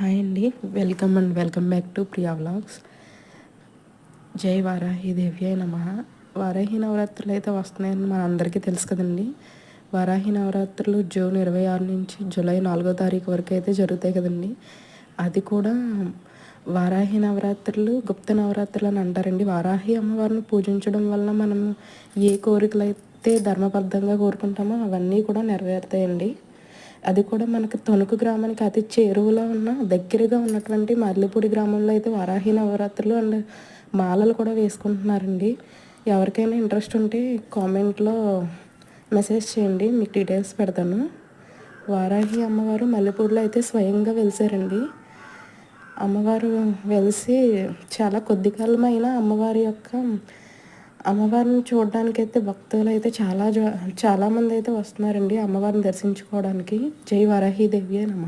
Hi అండి. Welcome and welcome back to Priya vlogs. జై వారాహి దేవి నమ. వారాహి నవరాత్రులు అయితే వస్తున్నాయని మన అందరికీ తెలుసు కదండి. వారాహి నవరాత్రులు జూన్ ఇరవై ఆరు నుంచి జూలై నాలుగో తారీఖు వరకు అయితే జరుగుతాయి కదండి. అది కూడా వారాహి నవరాత్రులు గుప్త నవరాత్రులు అని అంటారండి. వారాహి అమ్మవారిని పూజించడం వల్ల మనం ఏ కోరికలు అయితే ధర్మబద్ధంగా కోరుకుంటామో అవన్నీ కూడా నెరవేరుతాయండి. అది కూడా మనకు తణుకు గ్రామానికి అతి చేరువలో ఉన్న దగ్గరగా ఉన్నటువంటి మర్లిపూడి గ్రామంలో అయితే వరాహి నవరాత్రులు అండ్ మాలలు కూడా వేసుకుంటున్నారండి. ఎవరికైనా ఇంట్రెస్ట్ ఉంటే కామెంట్లో మెసేజ్ చేయండి మీకు డీటెయిల్స్ పెడతాను. వారాహి అమ్మవారు మల్లెపూడిలో అయితే స్వయంగా వెలిసారండి. అమ్మవారు వెలిసి చాలా కొద్ది కాలమైన అమ్మవారి యొక్క అమ్మవారిని చూడడానికి అయితే భక్తులు అయితే చాలా చాలామంది అయితే వస్తున్నారండి అమ్మవారిని దర్శించుకోవడానికి. జై వరాహి దేవి నమ